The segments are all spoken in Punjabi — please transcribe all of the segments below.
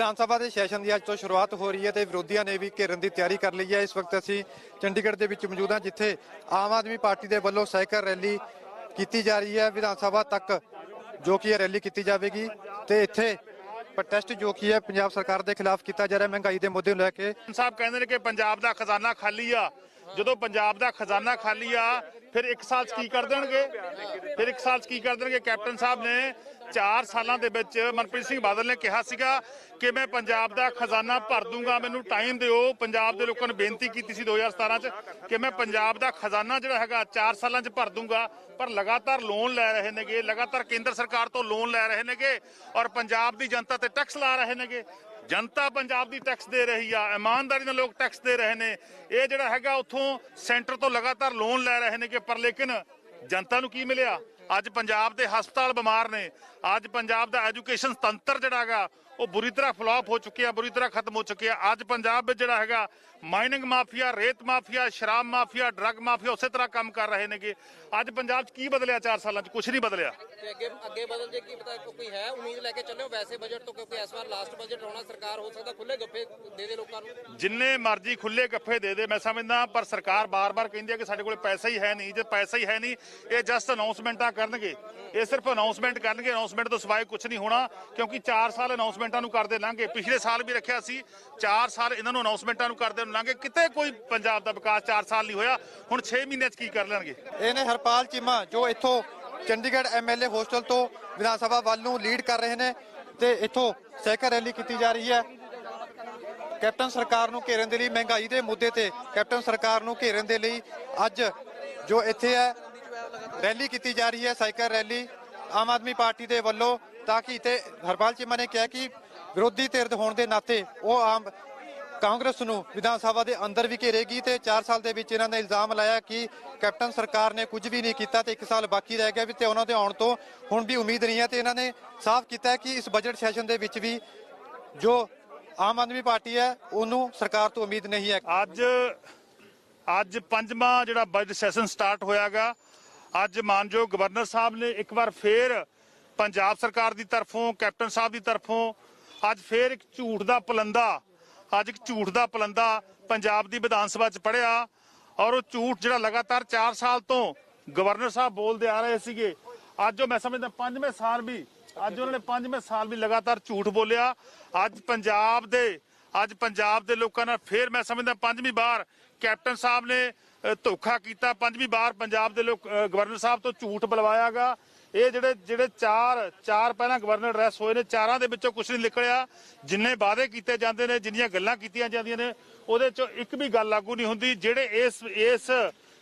ਵਿਧਾਨ ਸਭਾ ਦੇ ਸੈਸ਼ਨ ਦੀ ਅੱਜ ਤੋਂ ਸ਼ੁਰੂਆਤ ਹੋ ਰਹੀ ਹੈ ਤੇ ਵਿਰੋਧੀਆਂ ਨੇ ਵੀ ਘੇਰਨ ਦੀ ਤਿਆਰੀ ਕਰ ਲਈ ਹੈ। ਇਸ ਵਕਤ ਅਸੀਂ ਚੰਡੀਗੜ੍ਹ ਦੇ ਵਿੱਚ ਮੌਜੂਦ ਹਾਂ, ਜਿੱਥੇ ਆਮ ਆਦਮੀ ਪਾਰਟੀ ਦੇ ਵੱਲੋਂ ਸਾਈਕਲ ਰੈਲੀ ਕੀਤੀ ਜਾ ਰਹੀ ਹੈ ਵਿਧਾਨ ਸਭਾ ਤੱਕ, ਜੋ ਕਿ ਇਹ ਰੈਲੀ ਕੀਤੀ ਜਾਵੇਗੀ। ਤੇ ਇੱਥੇ ਪ੍ਰੋਟੈਸਟ ਜੋ ਕਿ ਹੈ, ਪੰਜਾਬ ਸਰਕਾਰ ਦੇ ਖਿਲਾਫ ਕੀਤਾ ਜਾ ਰਿਹਾ ਮਹਿੰਗਾਈ ਦੇ ਮੁੱਦੇ ਨੂੰ ਲੈ ਕੇ ਸਾਹਿਬ ਕਹਿੰਦੇ ਨੇ ਕਿ ਪੰਜਾਬ ਦਾ ਖਜ਼ਾਨਾ ਖਾਲੀ ਆ। ਜਦੋਂ ਪੰਜਾਬ ਦਾ ਖਜ਼ਾਨਾ ਖਾਲੀ ਆ ਫਿਰ ਇੱਕ ਸਾਲ ਚ ਕੀ ਕਰ ਦੇਣਗੇ? ਫਿਰ ਇੱਕ ਸਾਲ ਚ ਕੀ ਕਰ ਦੇਣਗੇ? ਕੈਪਟਨ ਸਾਹਿਬ ਨੇ 4 ਸਾਲਾਂ ਦੇ ਵਿੱਚ ਮਨਪ੍ਰੀਤ ਸਿੰਘ ਬਾਦਲ ਨੇ ਕਿਹਾ ਸੀਗਾ ਕਿ ਮੈਂ ਪੰਜਾਬ ਦਾ ਖਜ਼ਾਨਾ ਭਰ ਦੂੰਗਾ, ਮੈਨੂੰ ਟਾਈਮ ਦਿਓ। ਪੰਜਾਬ ਦੇ ਲੋਕਾਂ ਨੇ ਬੇਨਤੀ ਕੀਤੀ ਸੀ 2017 ਚ ਕਿ ਮੈਂ ਪੰਜਾਬ ਦਾ ਖਜ਼ਾਨਾ ਜਿਹੜਾ ਹੈਗਾ 4 ਸਾਲਾਂ ਚ ਭਰ ਦੂੰਗਾ। ਪਰ ਲਗਾਤਾਰ ਲੋਨ ਲੈ ਰਹੇ ਨੇਗੇ, ਲਗਾਤਾਰ ਕੇਂਦਰ ਸਰਕਾਰ ਤੋਂ ਲੋਨ ਲੈ ਰਹੇ ਨੇਗੇ ਔਰ ਪੰਜਾਬ ਦੀ ਜਨਤਾ ਤੇ ਟੈਕਸ ਲਾ ਰਹੇ ਨੇਗੇ। ਜਨਤਾ ਪੰਜਾਬ ਦੀ ਟੈਕਸ ਦੇ ਰਹੀ ਆ, ਇਮਾਨਦਾਰੀ ਨਾਲ ਲੋਕ ਟੈਕਸ ਦੇ ਰਹੇ ਨੇ। ਇਹ ਜਿਹੜਾ ਹੈਗਾ ਉੱਥੋਂ ਸੈਂਟਰ ਤੋਂ ਲਗਾਤਾਰ ਲੋਨ ਲੈ ਰਹੇ ਨੇ ਕਿ ਪਰ ਲੇਕਿਨ ਜਨਤਾ ਨੂੰ ਕੀ ਮਿਲਿਆ? ਅੱਜ ਪੰਜਾਬ ਦੇ ਹਸਪਤਾਲ ਬਿਮਾਰ ਨੇ। ਅੱਜ ਪੰਜਾਬ ਦਾ ਐਜੂਕੇਸ਼ਨ ਤੰਤਰ ਜਿਹੜਾ ਹੈਗਾ, ਉਹ ਬੁਰੀ ਤਰ੍ਹਾਂ ਫਲਾਪ ਹੋ ਚੁੱਕਿਆ, ਬੁਰੀ ਤਰ੍ਹਾਂ ਖਤਮ ਹੋ ਚੁੱਕਿਆ। ਅੱਜ ਪੰਜਾਬ ਵਿੱਚ ਜਿਹੜਾ ਹੈਗਾ ਮਾਈਨਿੰਗ ਮਾਫੀਆ ਰੇਤ ਮਾਫੀਆ ਸ਼ਰਾਬ ਮਾਫੀਆ ਡਰੱਗ ਮਾਫੀਆ ਉਸੇ ਤਰ੍ਹਾਂ ਕੰਮ ਕਰ ਰਹੇ ਨੇਗੇ। ਅੱਜ ਪੰਜਾਬ 'ਚ ਕੀ ਬਦਲਿਆ 4 ਸਾਲਾਂ 'ਚ? ਕੁਝ ਨਹੀਂ ਬਦਲਿਆ। ਤੇ ਅੱਗੇ ਅੱਗੇ ਬਦਲ ਜੇ ਕੀ ਪਤਾ ਕੋਈ ਹੈ? ਉਮੀਦ ਲੈ ਕੇ ਚੱਲਿਓ ਵੈਸੇ ਬਜਟ ਤੋਂ ਕਿਉਂਕਿ ਇਸ ਵਾਰ ਲਾਸਟ ਬਜਟ ਆਉਣਾ ਸਰਕਾਰ ਹੋ ਸਕਦਾ ਖੁੱਲੇ ਗੱਫੇ ਦੇ ਦੇ ਲੋਕਾਂ ਨੂੰ। ਜਿੰਨੇ ਮਰਜ਼ੀ ਖੁੱਲੇ ਗੱਫੇ ਦੇ ਦੇ ਮੈਂ ਸਮਝਦਾ ਪਰ ਸਰਕਾਰ ਬਾਰ-ਬਾਰ ਕਹਿੰਦੀ ਹੈ ਕਿ ਸਾਡੇ ਕੋਲ ਪੈਸਾ ਹੀ ਹੈ ਨਹੀਂ ਜੇ ਪੈਸਾ ਹੀ ਹੈ ਨਹੀਂ ਇਹ ਜਸਟ ਅਨਾਉਂਸਮੈਂਟਾਂ ਕਰਨਗੇ। ਇਹ ਸਿਰਫ ਅਨਾਉਂਸਮੈਂਟ ਕਰਨਗੇ ਅਨਾਉਂਸਮੈਂਟ ਤੋਂ ਸਿਵਾਏ ਕੁਝ ਨਹੀਂ ਹੋਣਾ ਕਿਉਂਕਿ 4 ਸਾਲ ਅਨਾਉਂਸਮੈਂਟਾਂ ਨੂੰ ਕਰਦੇ ਲੰਘੇ। ਪਿਛਲੇ ਸਾਲ ਵੀ ਰੱਖਿਆ ਸੀ 4 ਸਾਲ ਇਹਨਾਂ ਨੂੰ ਅਨਾਉਂਸਮੈਂਟਾਂ ਨੂੰ ਕਰਦੇ ਨੂੰ ਕਿਤੇ ਕੋਈ ਪੰਜਾਬ ਦਾ ਵਿਕਾਸ 4 ਸਾਲ ਨਹੀਂ ਹੋਇਆ। ਹੁਣ 6 ਮਹੀਨਿਆਂ 'ਚ ਕੀ ਕਰ ਲੈਣਗੇ? ਇਹ ਹਰਪਾਲ ਚੀਮਾ, ਜੋ ਇੱਥੋਂ ਚੰਡੀਗੜ੍ਹ ਐਮਐਲਏ ਹੋਸਟਲ ਤੋਂ ਵਿਧਾਨ ਸਭਾ ਵੱਲ ਨੂੰ ਲੀਡ ਕਰ ਰਹੇ ਨੇ ਤੇ ਇੱਥੋਂ ਸਾਈਕਲ ਰੈਲੀ ਕੀਤੀ ਜਾ ਰਹੀ ਹੈ। ਕੈਪਟਨ ਸਰਕਾਰ ਨੂੰ ਘੇਰਨ ਦੇ ਲਈ ਮਹਿੰਗਾਈ ਦੇ ਮੁੱਦੇ ਤੇ ਕੈਪਟਨ ਸਰਕਾਰ ਨੂੰ ਘੇਰਨ ਦੇ ਲਈ ਅੱਜ ਜੋ ਇੱਥੇ ਹੈ, ਰੈਲੀ ਕੀਤੀ ਜਾ ਰਹੀ ਹੈ cycle rally Aam Aadmi party ਦੇ ਵੱਲੋਂ, ਤਾਂ ਕਿ ਤੇ ਹਰਪਾਲ ਚੀਮਾ ਨੇ ਕਿਹਾ ਕਿ ਵਿਰੋਧੀ ਧਿਰ ਹੋਣ ਦੇ ਨਾਤੇ ਉਹ ਆਮ ਕਾਂਗਰਸ ਨੂੰ ਵਿਧਾਨ ਸਭਾ ਦੇ ਅੰਦਰ ਵੀ ਘੇਰੇਗੀ ਤੇ 4 ਸਾਲ ਦੇ ਵਿੱਚ ਇਹਨਾਂ ਨੇ ਇਲਜ਼ਾਮ ਲਾਇਆ ਕਿ ਕੈਪਟਨ ਸਰਕਾਰ ਨੇ ਕੁਝ ਵੀ ਨਹੀਂ ਕੀਤਾ ਤੇ 1 ਸਾਲ ਬਾਕੀ ਰਹਿ ਗਿਆ ਵੀ ਤੇ ਉਹਨਾਂ ਦੇ ਆਉਣ ਤੋਂ ਹੁਣ ਵੀ ਉਮੀਦ ਨਹੀਂ ਹੈ ਤੇ ਇਹਨਾਂ ਨੇ ਸਾਫ਼ ਕੀਤਾ ਕਿ ਇਸ ਬਜਟ ਸੈਸ਼ਨ ਦੇ ਵਿੱਚ ਵੀ ਜੋ ਆਮ ਆਦਮੀ ਪਾਰਟੀ ਹੈ, ਉਹਨੂੰ ਸਰਕਾਰ ਤੋਂ ਉਮੀਦ ਨਹੀਂ ਹੈ। ਅੱਜ ਅੱਜ ਪੰਜਵਾਂ ਜਿਹੜਾ ਬਜਟ ਸੈਸ਼ਨ ਸਟਾਰਟ ਹੋਇਆਗਾ, ਅੱਜ ਮਾਨਯੋਗ ਗਵਰਨਰ ਸਾਹਿਬ ਨੇ ਇੱਕ ਵਾਰ ਫੇਰ ਪੰਜਾਬ ਸਰਕਾਰ ਦੀ ਤਰਫੋਂ, ਕੈਪਟਨ ਸਾਹਿਬ ਦੀ ਤਰਫੋਂ, ਅੱਜ ਫੇਰ ਇੱਕ ਝੂਠ ਦਾ ਪਲੰਦਾ ਅੱਜ ਇੱਕ ਝੂਠ ਦਾ ਪਲੰਦਾ ਪੰਜਾਬ ਦੀ ਵਿਧਾਨ ਸਭਾ 'ਚ ਪੜਿਆ ਔਰ ਉਹ ਝੂਠ ਜਿਹੜਾ ਲਗਾਤਾਰ 4 ਸਾਲ ਤੋਂ ਗਵਰਨਰ ਸਾਹਿਬ ਬੋਲਦੇ ਆ ਰਹੇ ਸੀਗੇ। ਅੱਜ ਉਹ ਮੈਂ ਸਮਝਦਾ ਪੰਜਵੇਂ ਸਾਲ ਵੀ, ਅੱਜ ਉਹਨਾਂ ਨੇ ਪੰਜਵੇਂ ਸਾਲ ਵੀ ਲਗਾਤਾਰ ਝੂਠ ਬੋਲਿਆ। ਅੱਜ ਪੰਜਾਬ ਦੇ, ਅੱਜ ਪੰਜਾਬ ਦੇ ਲੋਕਾਂ ਨਾਲ ਫੇਰ ਮੈਂ ਸਮਝਦਾ ਪੰਜਵੀਂ ਵਾਰ ਕੈਪਟਨ ਸਾਹਿਬ ਨੇ ਧੋਖਾ ਕੀਤਾ। ਪੰਜਵੀਂ ਵਾਰ ਪੰਜਾਬ ਦੇ ਲੋਕ ਗਵਰਨਰ ਸਾਹਿਬ ਤੋਂ ਝੂਠ ਬਲਵਾਇਆਗਾ। ਇਹ ਜਿਹੜੇ ਜਿਹੜੇ ਚਾਰ ਚਾਰ ਪਹਿਲਾਂ ਗਵਰਨਰ ਐਡਰੈਸ ਹੋਏ ਨੇ, ਚਾਰਾਂ ਦੇ ਵਿੱਚੋਂ ਕੁਝ ਨਹੀਂ ਨਿਕਲਿਆ। ਜਿੰਨੇ ਵਾਅਦੇ ਕੀਤੇ ਜਾਂਦੇ ਨੇ, ਜਿੰਨੀਆਂ ਗੱਲਾਂ ਕੀਤੀਆਂ ਜਾਂਦੀਆਂ ਨੇ, ਉਹਦੇ ਚੋਂ ਇੱਕ ਵੀ ਗੱਲ ਲਾਗੂ ਨਹੀਂ ਹੁੰਦੀ। ਜਿਹੜੇ ਇਸ ਇਸ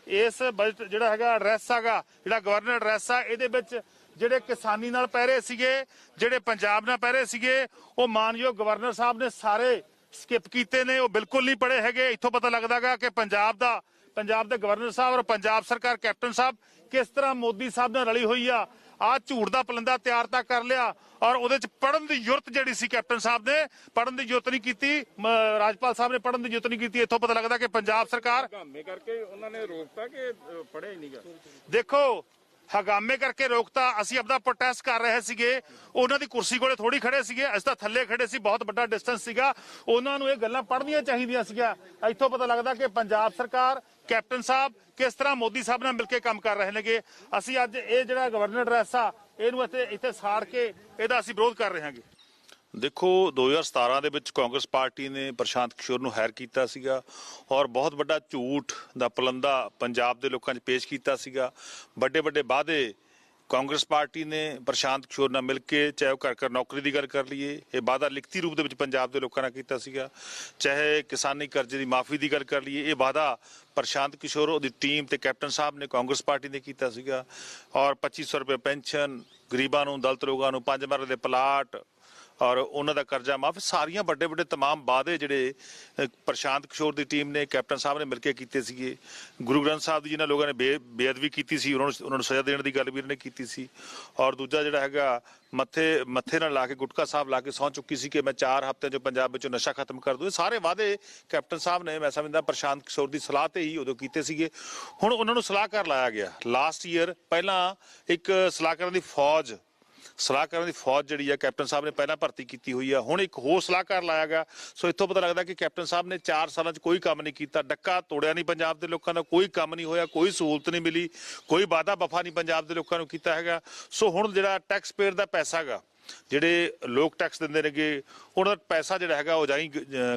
ਇਸ ਬਜਟ ਜਿਹੜਾ ਹੈਗਾ ਐਡਰੈਸ ਹੈਗਾ, ਜਿਹੜਾ ਗਵਰਨਰ ਐਡਰੈਸ ਆ, ਇਹਦੇ ਵਿੱਚ ਜਿਹੜੇ ਕਿਸਾਨੀ ਨਾਲ ਪਹਿਰੇ ਸੀਗੇ, ਜਿਹੜੇ ਪੰਜਾਬ ਨਾਲ ਪਹਿਰੇ ਸੀਗੇ, ਉਹ ਮਾਨਯੋਗ ਗਵਰਨਰ ਸਾਹਿਬ ਨੇ ਸਾਰੇ ਸਕਿਪ ਕੀਤੇ ਨੇ, ਉਹ ਬਿਲਕੁਲ ਨਹੀਂ ਪੜੇ ਹੈਗੇ। ਇੱਥੋਂ ਪਤਾ ਲੱਗਦਾਗਾ ਕਿ ਪੰਜਾਬ ਦਾ ਪੰਜਾਬ ਦੇ ਗਵਰਨਰ ਸਾਹਿਬ ਔਰ ਪੰਜਾਬ ਸਰਕਾਰ ਕੈਪਟਨ ਸਾਹਿਬ ਕਿਸ ਤਰ੍ਹਾਂ ਮੋਦੀ ਸਾਹਿਬ ਨਾਲ ਰਲੀ ਹੋਈ ਆ? ਆ ਝੂਠ ਦਾ ਪਲੰਦਾ ਤਿਆਰ ਤਾਂ ਕਰ ਲਿਆ ਔਰ ਉਹਦੇ ਚ ਪੜਨ ਦੀ ਜ਼ਰੂਰਤ ਜਿਹੜੀ ਸੀ ਕੈਪਟਨ ਸਾਹਿਬ ਨੇ ਪੜਨ ਦੀ ਜ਼ਰੂਰਤ ਨਹੀਂ ਕੀਤੀ ਰਾਜਪਾਲ ਸਾਹਿਬ ਨੇ ਪੜਨ ਦੀ ਜ਼ਰੂਰਤ ਨਹੀਂ ਕੀਤੀ ਇੱਥੋਂ ਪਤਾ ਲੱਗਦਾ ਕਿ ਪੰਜਾਬ ਸਰਕਾਰ ਕਰਕੇ ਉਹਨਾਂ ਨੇ ਰੋਕਤਾ ਕਿ ਪੜਿਆ ਹੀ ਨਹੀਂਗਾ ਦੇਖੋ ਹਗਾਮੇ ਕਰਕੇ ਰੋਕਤਾ। ਅਸੀਂ ਆਪਦਾ ਪ੍ਰੋਟੈਸਟ ਕਰ ਰਹੇ ਸੀਗੇ। ਉਹਨਾਂ ਦੀ ਕੁਰਸੀ ਕੋਲੇ ਥੋੜੀ ਖੜੇ ਸੀਗੇ। ਅਸੀਂ ਤਾਂ ਥੱਲੇ ਖੜੇ ਸੀ। ਬਹੁਤ ਵੱਡਾ ਡਿਸਟੈਂਸ ਸੀਗਾ। ਉਹਨਾਂ ਨੂੰ ਇਹ ਗੱਲਾਂ ਪੜ੍ਹਨੀਆਂ ਚਾਹੀਦੀਆਂ ਸੀਗੀਆਂ। ਇੱਥੋਂ ਪਤਾ ਲੱਗਦਾ ਕਿ ਪੰਜਾਬ ਸਰਕਾਰ, ਕੈਪਟਨ ਸਾਹਿਬ ਕਿਸ ਤਰ੍ਹਾਂ ਮੋਦੀ ਸਾਹਿਬ ਨਾਲ ਮਿਲ ਕੇ ਕੰਮ ਕਰ ਰਹੇ ਨੇਗੇ। ਅਸੀਂ ਅੱਜ ਇਹ ਜਿਹੜਾ ਗਵਰਨਰ ਡਰੈਸ ਆ ਇਹਨੂੰ ਇੱਥੇ ਇੱਥੇ ਸਾੜ ਕੇ ਇਹਦਾ ਅਸੀਂ ਵਿਰੋਧ ਕਰ ਰਹੇ ਹਾਂਗੇ। ਦੇਖੋ 2017 ਦੇ ਵਿੱਚ ਕਾਂਗਰਸ ਪਾਰਟੀ ਨੇ ਪ੍ਰਸ਼ਾਂਤ ਕਿਸ਼ੋਰ ਨੂੰ ਹਾਇਰ ਕੀਤਾ ਸੀਗਾ ਔਰ ਬਹੁਤ ਵੱਡਾ ਝੂਠ ਦਾ ਪਲੰਦਾ ਪੰਜਾਬ ਦੇ ਲੋਕਾਂ 'ਚ ਪੇਸ਼ ਕੀਤਾ ਸੀਗਾ। ਵੱਡੇ ਵੱਡੇ ਵਾਅਦੇ ਕਾਂਗਰਸ ਪਾਰਟੀ ਨੇ ਪ੍ਰਸ਼ਾਂਤ ਕਿਸ਼ੋਰ ਨਾਲ ਮਿਲ ਕੇ ਚਾਹੇ ਉਹ ਘਰ ਘਰ ਨੌਕਰੀ ਦੀ ਗੱਲ ਕਰ ਲਈਏ, ਇਹ ਵਾਅਦਾ ਲਿਖਤੀ ਰੂਪ ਦੇ ਵਿੱਚ ਪੰਜਾਬ ਦੇ ਲੋਕਾਂ ਨਾਲ ਕੀਤਾ ਸੀਗਾ। ਚਾਹੇ ਕਿਸਾਨੀ ਕਰਜ਼ੇ ਦੀ ਮਾਫੀ ਦੀ ਗੱਲ ਕਰ ਲਈਏ, ਇਹ ਵਾਅਦਾ ਪ੍ਰਸ਼ਾਂਤ ਕਿਸ਼ੋਰ ਉਹਦੀ ਟੀਮ ਤੇ ਕੈਪਟਨ ਸਾਹਿਬ ਨੇ ਕਾਂਗਰਸ ਪਾਰਟੀ ਨੇ ਕੀਤਾ ਸੀਗਾ। ਔਰ 2500 ਰੁਪਏ ਪੈਨਸ਼ਨ, ਗਰੀਬਾਂ ਨੂੰ, ਦਲਤ ਲੋਕਾਂ ਨੂੰ, ਪੰਜ ਮਰਲੇ ਦੇ ਪਲਾਟ ਔਰ ਉਹਨਾਂ ਦਾ ਕਰਜ਼ਾ ਮਾਫ ਸਾਰੀਆਂ ਵੱਡੇ ਵੱਡੇ तमाम ਵਾਅਦੇ ਜਿਹੜੇ ਅ, ਪ੍ਰਸ਼ਾਂਤ ਕਿਸ਼ੋਰ ਦੀ ਟੀਮ ਨੇ ਕੈਪਟਨ ਸਾਹਿਬ ਨੇ ਮਿਲ ਕੇ ਕੀਤੇ ਸੀਗੇ ਗੁਰੂ ਗ੍ਰੰਥ ਸਾਹਿਬ ਦੀ ਜਿਹਨਾਂ ਲੋਕਾਂ ਨੇ ਬੇ- ਬੇਅਦਬੀ ਕੀਤੀ ਸੀ ਉਹਨਾਂ ਨੂੰ ਉਹਨਾਂ ਨੂੰ ਸਜ਼ਾ ਦੇਣ ਦੀ ਗੱਲ ਵੀ ਇਹਨਾਂ ਨੇ ਕੀਤੀ ਸੀ ਔਰ ਦੂਜਾ ਜਿਹੜਾ ਹੈਗਾ ਮੱਥੇ ਮੱਥੇ ਨਾਲ ਲਾ ਕੇ ਗੁਟਕਾ ਸਾਹਿਬ ਲਾ ਕੇ ਸੌਂ ਚੁੱਕੀ ਸੀ ਕਿ ਮੈਂ 4 ਹਫ਼ਤਿਆਂ 'ਚ ਪੰਜਾਬ ਵਿੱਚੋਂ ਨਸ਼ਾ ਖਤਮ ਕਰ ਦੂੰ ਇਹ ਸਾਰੇ ਵਾਅਦੇ ਕੈਪਟਨ ਸਾਹਿਬ ਨੇ ਮੈਂ ਸਮਝਦਾ ਪ੍ਰਸ਼ਾਂਤ ਕਿਸ਼ੋਰ ਦੀ ਸਲਾਹ ਤੇ ਹੀ ਉਦੋਂ ਕੀਤੇ ਸੀਗੇ ਹੁਣ ਉਹਨਾਂ ਨੂੰ ਸਲਾਹਕਾਰ ਲਾਇਆ ਗਿਆ ਲਾਸਟ ਈਅਰ ਪਹਿਲਾਂ ਇੱਕ ਸਲਾਹਕਾਰਾਂ ਦੀ ਫੌਜ ਸਲਾਹਕਾਰਾਂ ਦੀ ਫੌਜ ਜਿਹੜੀ ਆ, ਕੈਪਟਨ ਸਾਹਿਬ ਨੇ ਪਹਿਲਾਂ ਭਰਤੀ ਕੀਤੀ ਹੋਈ ਆ, ਹੁਣ ਇੱਕ ਹੋਰ ਸਲਾਹਕਾਰ ਲਾਇਆ ਗਿਆ। ਸੋ ਇੱਥੋਂ ਪਤਾ ਲੱਗਦਾ ਕਿ ਕੈਪਟਨ ਸਾਹਿਬ ਨੇ 4 ਸਾਲਾਂ 'ਚ ਕੋਈ ਕੰਮ ਨਹੀਂ ਕੀਤਾ। ਡੱਕਾ ਤੋੜਿਆ ਨਹੀਂ ਪੰਜਾਬ ਦੇ ਲੋਕਾਂ ਦਾ, ਕੋਈ ਕੰਮ ਨਹੀਂ ਹੋਇਆ, ਕੋਈ ਸਹੂਲਤ ਨਹੀਂ ਮਿਲੀ, ਕੋਈ ਵਾਅਦਾ ਵਫਾ ਨਹੀਂ ਪੰਜਾਬ ਦੇ ਲੋਕਾਂ ਨੂੰ ਕੀਤਾ ਹੈਗਾ। ਸੋ ਹੁਣ ਜਿਹੜਾ ਟੈਕਸ ਪੇਅਰ ਦਾ ਪੈਸਾ ਹੈਗਾ ਜਿਹੜੇ ਲੋਕ ਟੈਕਸ ਦਿੰਦੇ ਨੇਗੇ, ਉਹਨਾਂ ਦਾ ਪੈਸਾ ਜਿਹੜਾ ਹੈਗਾ ਉਹ ਜਾਈ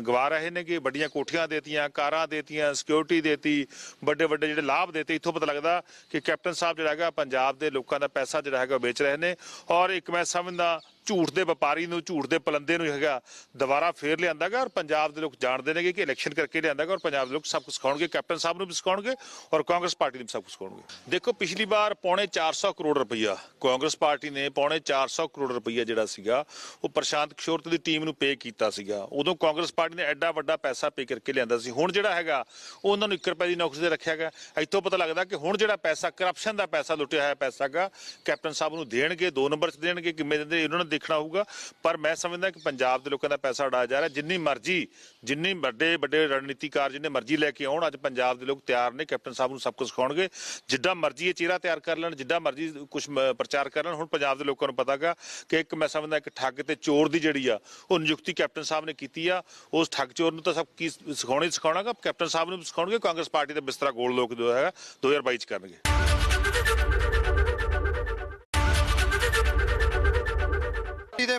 ਗਵਾ ਰਹੇ ਨੇਗੇ, ਵੱਡੀਆਂ ਕੋਠੀਆਂ ਦੇਤੀਆਂ, ਕਾਰਾਂ ਦੇਤੀਆਂ ਸਿਕਿਉਰਿਟੀ ਦੇਤੀ, ਵੱਡੇ ਵੱਡੇ ਜਿਹੜੇ ਲਾਭ ਦੇਤੇ, ਇੱਥੋਂ ਪਤਾ ਲੱਗਦਾ ਕਿ ਕੈਪਟਨ ਸਾਹਿਬ ਜਿਹੜਾ ਹੈਗਾ, ਪੰਜਾਬ ਦੇ ਲੋਕਾਂ ਦਾ ਪੈਸਾ ਜਿਹੜਾ ਹੈਗਾ ਉਹ ਵੇਚ ਰਹੇ ਨੇ। ਔਰ ਇੱਕ ਮੈਂ ਸਮਝਦਾ ਝੂਠ ਦੇ ਵਪਾਰੀ ਨੂੰ, ਝੂਠ ਦੇ ਪਲੰਦੇ ਨੂੰ ਹੈਗਾ, ਦੁਬਾਰਾ ਫੇਰ ਲਿਆਂਦਾਗਾ ਔਰ ਪੰਜਾਬ ਦੇ ਲੋਕ ਜਾਣਦੇ ਨੇਗੇ ਕਿ ਇਲੈਕਸ਼ਨ ਕਰਕੇ ਲਿਆਂਦਾਗਾ ਔਰ ਪੰਜਾਬ ਦੇ ਲੋਕ ਸਭ ਕੁਝ ਸਿਖਾਉਣਗੇ, ਕੈਪਟਨ ਸਾਹਿਬ ਨੂੰ ਵੀ ਸਿਖਾਉਣਗੇ ਔਰ ਕਾਂਗਰਸ ਪਾਰਟੀ ਨੂੰ ਵੀ ਸਭ ਕੁਝ ਸਿਖਾਉਣਗੇ। ਦੇਖੋ, ਪਿਛਲੀ ਵਾਰ ਪੌਣੇ 400 ਕਰੋੜ ਰੁਪਈਆ ਕਾਂਗਰਸ ਪਾਰਟੀ ਨੇ ਪੌਣੇ 400 ਕਰੋੜ ਰੁਪਈਆ ਜਿਹੜਾ ਸੀਗਾ, ਉਹ ਪ੍ਰਸ਼ਾਂਤ ਕਿਸ਼ੋਰ ਦੀ ਟੀਮ ਨੂੰ ਪੇ ਕੀਤਾ ਸੀਗਾ। ਉਦੋਂ ਕਾਂਗਰਸ ਪਾਰਟੀ ਨੇ ਐਡਾ ਵੱਡਾ ਪੈਸਾ ਪੇ ਕਰਕੇ ਲਿਆਂਦਾ ਸੀ। ਹੁਣ ਜਿਹੜਾ ਹੈਗਾ, ਉਹ ਉਹਨਾਂ ਨੂੰ 1 ਰੁਪਏ ਦੀ ਨੌਕਰੀ ਤੇ ਰੱਖਿਆ ਗਿਆ। ਇੱਥੋਂ ਪਤਾ ਲੱਗਦਾ ਕਿ ਹੁਣ ਜਿਹੜਾ ਪੈਸਾ ਕਰਪਸ਼ਨ ਦਾ ਪੈਸਾ ਲੁੱਟਿਆ ਹੋਇਆ ਪੈਸਾ ਹੈਗਾ ਕੈਪਟਨ ਸਾਹਿਬ ਨੂੰ ਦੇਣਗੇ, ਦੋ ਨੰਬਰ 'ਚ ਦੇਣਗੇ ਕਿਵੇਂ ਦਿੰਦੇ ਇਹਨਾਂ ਨੇ ਦੇਖਣਾ ਹੋਊਗਾ। ਪਰ ਮੈਂ ਸਮਝਦਾ ਕਿ ਪੰਜਾਬ ਦੇ ਲੋਕਾਂ ਦਾ ਪੈਸਾ ਉਡਾਇਆ ਜਾ ਰਿਹਾ। ਜਿੰਨੀ ਮਰਜ਼ੀ, ਜਿੰਨੀ ਵੱਡੇ ਵੱਡੇ ਰਣਨੀਤੀਕਾਰ ਜਿੰਨੇ ਮਰਜ਼ੀ ਲੈ ਕੇ ਆਉਣ, ਅੱਜ ਪੰਜਾਬ ਦੇ ਲੋਕ ਤਿਆਰ ਨੇ, ਕੈਪਟਨ ਸਾਹਿਬ ਨੂੰ ਸਭ ਕੁਝ ਸਿਖਾਉਣਗੇ। ਜਿੱਦਾਂ ਮਰਜ਼ੀ ਇਹ ਚਿਹਰਾ ਤਿਆਰ ਕਰ ਲੈਣ ਜਿੱਦਾਂ ਮਰਜ਼ੀ ਕੁਝ ਪ੍ਰਚਾਰ ਕਰ ਲੈਣ। ਹੁਣ ਪੰਜਾਬ ਦੇ ਲੋਕਾਂ ਨੂੰ ਪਤਾਗਾ ਕਿ ਇੱਕ ਮੈਂ ਸਮਝਦਾ ਇੱਕ ਠੱਗ ਤੇ ਚੋਰ ਦੀ ਜਿਹੜੀ ਆ, ਉਹ ਨਿਯੁਕਤੀ ਕੈਪਟਨ ਸਾਹਿਬ ਨੇ ਕੀਤੀ ਆ। ਉਸ ਠੱਗ ਚੋਰ ਨੂੰ ਤਾਂ ਸਭ ਕੀ ਸਿਖਾਉਣਾ ਹੀ ਸਿਖਾਉਣਾਗਾ। ਕੈਪਟਨ ਸਾਹਿਬ ਨੂੰ ਵੀ ਸਿਖਾਉਣਗੇ, ਕਾਂਗਰਸ ਪਾਰਟੀ ਦਾ ਬਿਸਤਰਾ ਗੋਲ ਲੋਕ ਜੋ ਹੈਗਾ 2022 ਚ ਕਰਨਗੇ।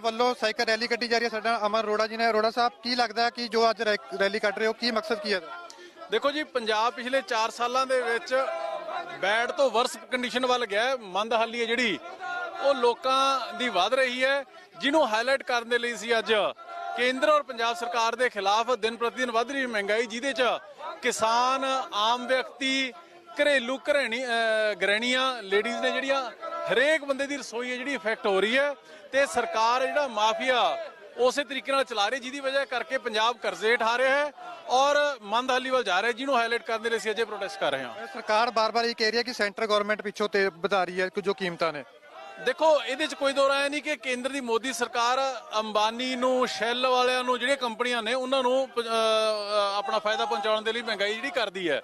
ਵੱਲੋਂ ਸਾਈਕਲ ਰੈਲੀ ਕੱਢੀ ਜਾ ਰਹੀ ਹੈ। ਸਾਡਾ ਅਮਰ ਅਰੋੜਾ ਜੀ ਨੇ। ਅਰੋੜਾ ਸਾਹਿਬ, ਕੀ ਲੱਗਦਾ ਕਿ ਜੋ ਅੱਜ ਰੈਲੀ ਕੱਢ ਰਹੇ ਹੋ, ਕੀ ਮਕਸਦ ਕੀ ਹੈ? ਦੇਖੋ ਜੀ, ਪੰਜਾਬ ਪਿਛਲੇ 4 ਸਾਲਾਂ ਦੇ ਵਿੱਚ ਬੈਡ ਤੋਂ ਵਰਸ ਕੰਡੀਸ਼ਨ ਵੱਲ ਗਿਆ ਮੰਦਹਾਲੀ ਹੈ ਜਿਹੜੀ, ਉਹ ਲੋਕਾਂ ਦੀ ਵੱਧ ਰਹੀ ਹੈ। ਜਿਹਨੂੰ ਹਾਈਲਾਈਟ ਕਰਨ ਦੇ ਲਈ ਸੀ ਅੱਜ ਕੇਂਦਰ ਔਰ ਪੰਜਾਬ ਸਰਕਾਰ ਦੇ ਖਿਲਾਫ ਦਿਨ ਪ੍ਰਤੀ ਦਿਨ ਵੱਧ ਰਹੀ ਮਹਿੰਗਾਈ, ਜਿਹਦੇ 'ਚ ਕਿਸਾਨ, ਆਮ ਵਿਅਕਤੀ, ਘਰੇਲੂ ਘਰੇਣੀ ਗ੍ਰਹਿਣੀਆਂ ਲੇਡੀਜ਼ ਨੇ ਜਿਹੜੀਆਂ ਹਰੇਕ ਬੰਦੇ ਦੀ ਰਸੋਈ ਹੈ ਜਿਹੜੀ ਇਫੈਕਟ ਹੋ ਰਹੀ ਹੈ ਤੇ ਸਰਕਾਰ ਜਿਹੜਾ ਮਾਫੀਆ ਉਸੇ ਤਰੀਕੇ ਨਾਲ ਚਲਾ ਰਹੀ ਜਿਹਦੀ ਵਜ੍ਹਾ ਕਰਕੇ ਪੰਜਾਬ ਕਰਜ਼ੇ ਉਠਾ ਰਿਹਾ ਹੈ ਔਰ ਮੰਦਹਾਲੀ ਵੱਲ ਜਾ ਰਿਹਾ ਜਿਹਨੂੰ ਹਾਈਲਾਈਟ ਕਰਨ ਦੇ ਲਈ ਅਸੀਂ ਅਜੇ ਪ੍ਰੋਟੈਸਟ ਕਰ ਰਹੇ ਹਾਂ। ਸਰਕਾਰ ਬਾਰ-ਬਾਰ ਇਹ ਕਹਿ ਰਹੀ ਹੈ ਕਿ ਸੈਂਟਰ ਗਵਰਨਮੈਂਟ ਪਿੱਛੋਂ ਤੇ ਵਧਾ ਰਹੀ ਹੈ ਕਿ ਜੋ ਕੀਮਤਾਂ ਨੇ। ਦੇਖੋ ਇਹਦੇ 'ਚ ਕੋਈ ਦੋ ਰਾਏ ਨਹੀਂ ਕਿ ਕੇਂਦਰ ਦੀ ਮੋਦੀ ਸਰਕਾਰ ਅੰਬਾਨੀ ਨੂੰ ਸ਼ੈਲ ਵਾਲਿਆਂ ਨੂੰ ਜਿਹੜੀਆਂ ਕੰਪਨੀਆਂ ਨੇ ਉਹਨਾਂ ਨੂੰ ਆਪਣਾ ਫਾਇਦਾ ਪਹੁੰਚਾਉਣ ਦੇ ਲਈ ਮਹਿੰਗਾਈ ਜਿਹੜੀ ਕਰਦੀ ਹੈ।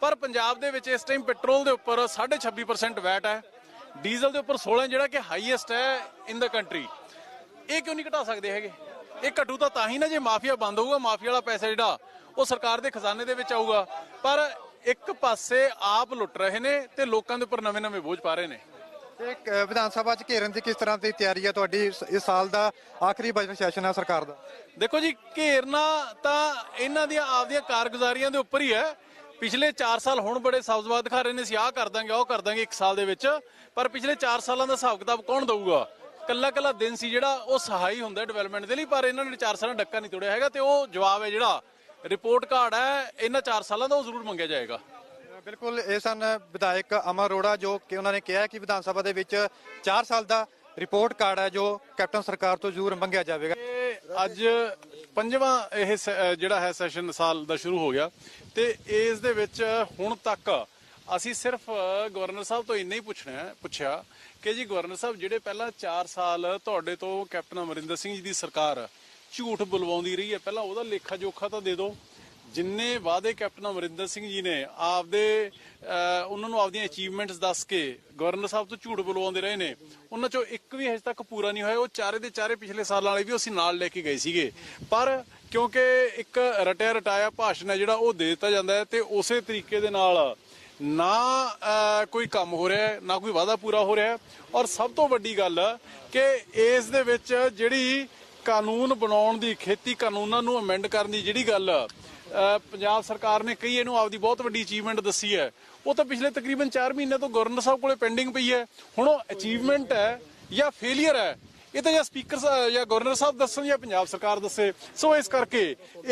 ਪਰ ਪੰਜਾਬ ਦੇ ਵਿੱਚ ਇਸ ਟਾਈਮ ਪੈਟਰੋਲ ਦੇ ਉੱਪਰ 26% ਵੈਟ ਹੈ। ਡੀਜ਼ਲ ਦੇ ਉੱਪਰ 16 ਜਿਹੜਾ ਕਿ ਹਾਈਐਸਟ ਹੈ ਇਨ ਦਾ ਕੰਟਰੀ ਇਹ ਕਿਉਂ ਨਹੀਂ ਘਟਾ ਸਕਦੇ ਹੈਗੇ? ਇਹ ਘਟੂ ਤਾਂ ਤਾਂ ਹੀ ਨਾ ਜੇ ਮਾਫੀਆ ਬੰਦ ਹੋਊਗਾ ਮਾਫੀਆ ਵਾਲਾ ਪੈਸਾ ਜਿਹੜਾ ਉਹ ਸਰਕਾਰ ਦੇ ਖਜ਼ਾਨੇ ਦੇ ਵਿੱਚ ਆਊਗਾ। ਪਰ ਇੱਕ ਪਾਸੇ ਆਪ ਲੁੱਟ ਰਹੇ ਨੇ ਤੇ ਲੋਕਾਂ ਦੇ ਉੱਪਰ ਨਵੇਂ-ਨਵੇਂ ਬੋਝ ਪਾ ਰਹੇ ਨੇ। ਤੇ ਵਿਧਾਨ ਸਭਾ 'ਚ ਘੇਰਨ ਦੀ ਕਿਸ ਤਰ੍ਹਾਂ ਦੀ ਤਿਆਰੀ ਹੈ ਤੁਹਾਡੀ ਇਸ ਸਾਲ ਦਾ ਆਖਰੀ ਬਜਟ ਸੈਸ਼ਨ ਹੈ ਸਰਕਾਰ ਦਾ? ਦੇਖੋ ਜੀ ਘੇਰਨਾ ਤਾਂ ਇਹਨਾਂ ਦੀਆਂ ਆਪਦੀਆਂ ਕਾਰਗੁਜ਼ਾਰੀਆਂ ਦੇ ਉੱਪਰ ਹੀ ਹੈ। ਪਿਛਲੇ 4 ਸਾਲ ਹੁਣ ਬੜੇ ਸਬਜ਼ਵਾਦ ਦਿਖਾ ਰਹੇ ਨੇ, ਅਸੀਂ ਆਹ ਕਰ ਦਾਂਗੇ, ਉਹ ਕਰ ਦਾਂਗੇ ਇੱਕ ਸਾਲ ਦੇ ਵਿੱਚ। ਪਰ ਪਿਛਲੇ 4 ਸਾਲਾਂ ਦਾ ਹਿਸਾਬ ਕਿਤਾਬ ਕੌਣ ਦਊਗਾ? ਕੱਲਾ ਕੱਲਾ ਦਿਨ ਸੀ ਜਿਹੜਾ, ਉਹ ਸਹਾਈ ਹੁੰਦਾ ਡਿਵੈਲਪਮੈਂਟ ਦੇ ਲਈ, ਪਰ ਇਹਨਾਂ ਨੇ 4 ਸਾਲਾਂ ਡੱਕਾ ਨਹੀਂ ਤੋੜਿਆ ਹੈਗਾ ਤੇ ਉਹ ਜਵਾਬ ਹੈ ਜਿਹੜਾ ਰਿਪੋਰਟ ਕਾਰਡ ਹੈ, ਇਹਨਾਂ 4 ਸਾਲਾਂ ਦਾ ਉਹ ਜ਼ਰੂਰ ਮੰਗਿਆ ਜਾਏਗਾ। ਬਿਲਕੁਲ, ਇਹ ਸਨ ਵਿਧਾਇਕ ਅਮਰ ਅਰੋੜਾ, ਜੋ ਕਿ ਉਹਨਾਂ ਨੇ ਕਿਹਾ ਕਿ ਵਿਧਾਨ ਸਭਾ ਦੇ ਵਿੱਚ 4 ਸਾਲ ਦਾ ਰਿਪੋਰਟ ਕਾਰਡ ਹੈ, ਜੋ ਕੈਪਟਨ ਸਰਕਾਰ ਤੋਂ ਜ਼ਰੂਰ ਮੰਗਿਆ ਜਾਵੇਗਾ। ਅੱਜ ਪੰਜਵਾਂ ਇਹ ਜਿਹੜਾ ਹੈ ਸੈਸ਼ਨ ਸਾਲ ਦਾ ਸ਼ੁਰੂ ਹੋ ਗਿਆ ਤੇ ਇਸ ਦੇ ਵਿੱਚ ਹੁਣ ਤੱਕ ਅਸੀਂ ਸਿਰਫ ਗਵਰਨਰ ਸਾਹਿਬ ਤੋਂ ਇੰਨਾ ਹੀ ਪੁੱਛਣਾ ਪੁੱਛਿਆ ਕਿ ਜੀ ਗਵਰਨਰ ਸਾਹਿਬ ਜਿਹੜੇ ਪਹਿਲਾਂ 4 ਸਾਲ ਤੁਹਾਡੇ ਤੋਂ ਕੈਪਟਨ ਅਮਰਿੰਦਰ ਸਿੰਘ ਜੀ ਦੀ ਸਰਕਾਰ ਝੂਠ ਬੁਲਵਾਉਂਦੀ ਰਹੀ ਹੈ, ਪਹਿਲਾਂ ਉਹਦਾ ਲੇਖਾ ਜੋਖਾ ਤਾਂ ਦੇ ਦਿਓ। ਜਿੰਨੇ ਵਾਅਦੇ ਕੈਪਟਨ ਅਮਰਿੰਦਰ ਸਿੰਘ ਜੀ ਨੇ ਆਪਦੇ ਉਹਨਾਂ ਨੂੰ ਆਪਦੀਆਂ ਅਚੀਵਮੈਂਟਸ ਦੱਸ ਕੇ ਗਵਰਨਰ ਸਾਹਿਬ ਤੋਂ ਝੂਠ ਬੁਲਵਾਉਂਦੇ ਰਹੇ ਨੇ, ਉਹਨਾਂ ਚੋਂ ਇੱਕ ਵੀ ਹਜੇ ਤੱਕ ਪੂਰਾ ਨਹੀਂ ਹੋਇਆ। ਉਹ ਚਾਰੇ ਦੇ ਚਾਰੇ ਪਿਛਲੇ ਸਾਲਾਂ ਵਾਲੇ ਵੀ ਅਸੀਂ ਨਾਲ ਲੈ ਕੇ ਗਏ ਸੀਗੇ। ਪਰ ਕਿਉਂਕਿ ਇੱਕ ਰਟਿਆ ਰਟਾਇਆ ਭਾਸ਼ਣ ਹੈ ਜਿਹੜਾ ਉਹ ਦੇ ਦਿੱਤਾ ਜਾਂਦਾ ਹੈ ਤੇ ਉਸੇ ਤਰੀਕੇ ਦੇ ਨਾਲ ਨਾ ਕੋਈ ਕੰਮ ਹੋ ਰਿਹਾ ਨਾ ਕੋਈ ਵਾਅਦਾ ਪੂਰਾ ਹੋ ਰਿਹਾ ਔਰ ਸਭ ਤੋਂ ਵੱਡੀ ਗੱਲ ਕਿ ਇਸ ਦੇ ਵਿੱਚ ਜਿਹੜੀ ਕਾਨੂੰਨ ਬਣਾਉਣ ਦੀ ਖੇਤੀ ਕਾਨੂੰਨਾਂ ਨੂੰ ਅਮੈਂਡ ਕਰਨ ਦੀ ਜਿਹੜੀ ਗੱਲ ਪੰਜਾਬ ਸਰਕਾਰ ਨੇ ਕਹੀ ਇਹਨੂੰ ਆਪਦੀ ਬਹੁਤ ਵੱਡੀ ਅਚੀਵਮੈਂਟ ਦੱਸੀ ਹੈ। ਉਹ ਤਾਂ ਪਿਛਲੇ ਤਕਰੀਬਨ 4 ਮਹੀਨੇ ਤੋਂ ਗਵਰਨਰ ਸਾਹਿਬ ਕੋਲੇ ਪੈਂਡਿੰਗ ਪਈ ਹੈ। ਹੁਣ ਉਹ ਅਚੀਵਮੈਂਟ ਹੈ ਜਾਂ ਫੇਲਿਅਰ ਹੈ ਇਹ ਤਾਂ ਜਾਂ ਸਪੀਕਰ ਸਾਹਿਬ ਜਾਂ ਗਵਰਨਰ ਸਾਹਿਬ ਦੱਸਣ ਜਾਂ ਪੰਜਾਬ ਸਰਕਾਰ ਦੱਸੇ। ਸੋ ਇਸ ਕਰਕੇ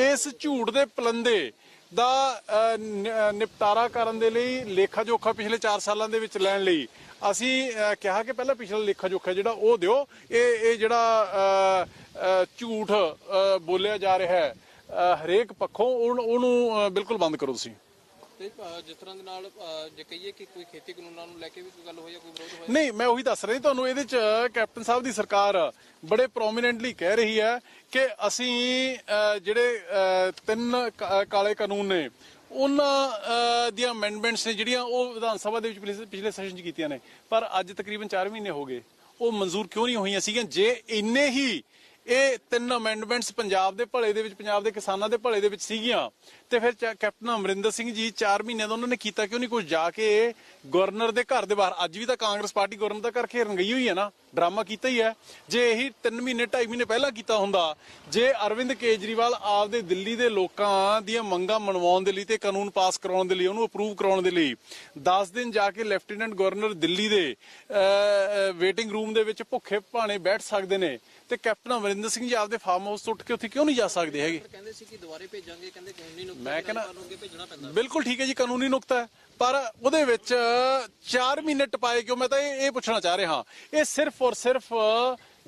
ਇਸ ਝੂਠ ਦੇ ਪਲੰਦੇ ਦਾ ਅਹ, ਨਿਪਟਾਰਾ ਕਰਨ ਦੇ ਲਈ ਲੇਖਾ ਜੋਖਾ ਪਿਛਲੇ 4 ਸਾਲਾਂ ਦੇ ਵਿੱਚ ਲੈਣ ਲਈ ਅਸੀਂ ਕਿਹਾ ਕਿ ਪਹਿਲਾਂ ਪਿਛਲਾ ਲੇਖਾ ਜੋਖਾ ਜਿਹੜਾ ਉਹ ਦਿਓ। ਇਹ ਇਹ ਜਿਹੜਾ ਝੂਠ ਬੋਲਿਆ ਜਾ ਰਿਹਾ ਹੈ ਹਰੇਕ ਪੱਖੋਂ ਉਹਨੂੰ- ਬਿਲਕੁਲ ਬੰਦ ਕਰੋ ਤੁਸੀਂ। ਤੇ ਜਿਸ ਤਰ੍ਹਾਂ ਦੇ ਨਾਲ ਜੇ ਕਹੀਏ ਕਿ ਕੋਈ ਖੇਤੀ ਕਾਨੂੰਨਾਂ ਨੂੰ ਲੈ ਕੇ ਵੀ ਕੋਈ ਗੱਲ ਹੋਈ ਜਾਂ ਕੋਈ ਵਿਰੋਧ ਹੋਇਆ? ਨਹੀਂ ਮੈਂ ਉਹੀ ਦੱਸ ਰਹੀ ਤੁਹਾਨੂੰ ਇਹਦੇ ਚ ਕੈਪਟਨ ਸਾਹਿਬ ਦੀ ਸਰਕਾਰ ਬੜੇ ਪ੍ਰੋਮੀਨੈਂਟਲੀ ਕਹਿ ਰਹੀ ਹੈ ਕਿ ਅਸੀਂ ਜਿਹੜੇ ਤਿੰਨ ਕਾਲੇ ਕਾਨੂੰਨ ਨੇ ਉਹਨਾਂ ਦੀਆਂ ਅਮੈਂਡਮੈਂਟਸ ਨੇ ਜਿਹੜੀਆਂ ਉਹ ਵਿਧਾਨ ਸਭਾ ਦੇ ਵਿੱਚ ਪਿਛਲੇ- ਪਿਛਲੇ ਸੈਸ਼ਨ 'ਚ ਕੀਤੀਆਂ ਨੇ। ਪਰ ਅੱਜ ਤਕਰੀਬਨ 4 ਮਹੀਨੇ ਹੋ ਗਏ। ਉਹ ਮਨਜ਼ੂਰ ਕਿਉਂ ਨਹੀਂ ਹੋਈਆਂ ਸੀਗੀਆਂ? ਜੇ ਇੰਨੇ ਹੀ ਇਹ ਤਿੰਨ ਅਮੈਂਡਮੈਂਟਸ ਪੰਜਾਬ ਦੇ ਭਲੇ ਦੇ ਵਿੱਚ, ਪੰਜਾਬ ਦੇ ਕਿਸਾਨਾਂ ਦੇ ਭਲੇ ਦੇ ਵਿੱਚ ਸੀਗੀਆਂ। ਤੇ ਫਿਰ ਕੈਪਟਨ ਅਮਰਿੰਦਰ ਸਿੰਘ ਜੀ 4 ਮਹੀਨਿਆਂ ਦਾ ਉਹਨਾਂ ਨੇ ਕੀਤਾ ਕਿਉਂ ਨਹੀਂ ਕੁਝ ਜਾ ਕੇ ਗਵਰਨਰ ਦੇ ਘਰ ਦੇ ਬਾਹਰ, ਅੱਜ ਵੀ ਤਾਂ ਕਾਂਗਰਸ ਪਾਰਟੀ ਗਵਰਨਰ ਦਾ ਘਰ ਘੇਰਨ ਗਈ ਹੋਈ ਹੈ ਨਾ, ਡਰਾਮਾ ਕੀਤਾ ਹੀ ਹੈ। ਜੇ ਇਹੀ 3 ਮਹੀਨੇ 2.5 ਮਹੀਨੇ ਪਹਿਲਾਂ ਕੀਤਾ ਹੁੰਦਾ, ਜੇ ਅਰਵਿੰਦ ਕੇਜਰੀਵਾਲ ਆਪਦੇ ਦਿੱਲੀ ਦੇ ਲੋਕਾਂ ਦੀਆਂ ਮੰਗਾਂ ਮਨਵਾਉਣ ਦੇ ਲਈ ਤੇ ਕਾਨੂੰਨ ਪਾਸ ਕਰਾਉਣ ਦੇ ਲਈ, ਉਹਨੂੰ ਅਪਰੂਵ ਕਰਾਉਣ ਦੇ ਲਈ 10 ਦਿਨ ਜਾ ਕੇ ਲੈਫਟੀਨੈਂਟ ਗਵਰਨਰ ਦਿੱਲੀ ਦੇ ਵੇਟਿੰਗ ਰੂਮ ਦੇ ਵਿੱਚ ਭੁੱਖੇ ਭਾਣੇ ਬੈਠ ਸਕਦੇ ਨੇ ਤੇ ਕੈਪਟਨ ਅਮਰਿੰਦਰ ਸਿੰਘ ਜੀ ਆਪਦੇ ਫਾਰਮ ਹਾਊਸ ਤੋਂ ਉੱਠ ਕੇ ਉੱਥੇ ਕਿਉਂ ਨਹੀਂ ਜਾ ਸਕਦੇ ਹੈਗੇ? ਕਹਿੰਦੇ ਸੀ ਕਿ ਦੁਬਾਰੇ ਭੇਜਾਂਗੇ ਕਹਿੰਦੇ ਕਾਨੂੰਨੀ ਨੁਕਤੇ ਮੈਂ ਕਹਿੰਦਾ ਭੇਜਣਾ ਪੈਂਦਾ। ਬਿਲਕੁਲ ਠੀਕ ਹੈ ਜੀ ਕਾਨੂੰਨੀ ਨੁਕਤਾ ਹੈ। ਪਰ ਉਹਦੇ ਵਿੱਚ 4 ਮਹੀਨੇ ਟਪਾਏ ਕਿਉਂ? ਮੈਂ ਤਾਂ ਇਹ ਪੁੱਛਣਾ ਚਾਹ ਰਿਹਾ। ਇਹ ਸਿਰਫ ਔਰ ਸਿਰਫ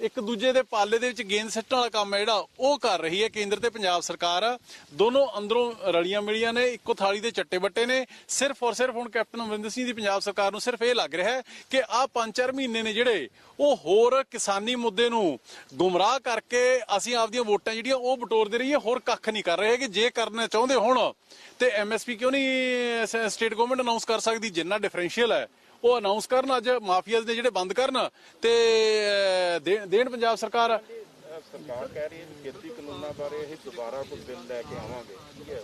ਇੱਕ ਦੂਜੇ ਦੇ ਪਾਲੇ ਦੇ ਵਿੱਚ ਗੇਂਦ ਸੱਟਣ ਵਾਲਾ ਕੰਮ ਹੈ ਜਿਹੜਾ, ਉਹ ਕਰ ਰਹੀ ਹੈ ਕੇਂਦਰ ਤੇ ਪੰਜਾਬ ਸਰਕਾਰ। ਦੋਨੋਂ ਅੰਦਰੋਂ ਰਲੀਆਂ ਮਿਲੀਆਂ ਨੇ, ਇੱਕੋ ਥਾਲੀ ਦੇ ਚੱਟੇ ਬੱਟੇ ਨੇ। ਸਿਰਫ ਔਰ ਸਿਰਫ ਹੁਣ ਕੈਪਟਨ ਅਮਰਿੰਦਰ ਸਿੰਘ ਦੀ ਪੰਜਾਬ ਸਰਕਾਰ ਨੂੰ ਸਿਰਫ ਇਹ ਲੱਗ ਰਿਹਾ ਹੈ ਕਿ ਆਹ 5-4 ਮਹੀਨੇ ਨੇ ਜਿਹੜੇ, ਉਹ ਹੋਰ ਕਿਸਾਨੀ ਮੁੱਦੇ ਨੂੰ ਗੁੰਮਰਾਹ ਕਰਕੇ ਅਸੀਂ ਆਪਦੀਆਂ ਵੋਟਾਂ ਜਿਹੜੀਆਂ, ਉਹ ਬਟੋਰਦੇ ਰਹੀਏ, ਹੋਰ ਕੱਖ ਨਹੀਂ ਕਰ ਰਹੇ ਕਿ ਜੇ ਕਰਨਾ ਚਾਹੁੰਦੇ ਹੁਣ, ਤੇ ਐਮਐਸਪੀ ਕਿਉਂ ਨਹੀਂ ਸਟੇਟ ਗਵਰਨਮੈਂਟ ਅਨਾਉਂਸ ਕਰ ਸਕਦੀ, ਜਿੰਨਾ ਡਿਫਰੈਂਸ਼ੀਅਲ ਹੈ। ਉਹ ਅਨਾਉਂਸ ਕਰਨ ਅੱਜ ਮਾਫੀਆਜ਼ ਦੇ ਜਿਹੜੇ ਬੰਦ ਕਰਨ ਤੇ ਦੇਣ ਪੰਜਾਬ ਸਰਕਾਰ। ਸਰਕਾਰ ਕਹਿ ਰਹੀ ਹੈ ਖੇਤੀ ਕਾਨੂੰਨਾਂ ਬਾਰੇ ਇਹ ਦੁਬਾਰਾ ਕੋਈ ਬਿੱਲ ਲੈ ਕੇ ਆਵਾਂਗੇ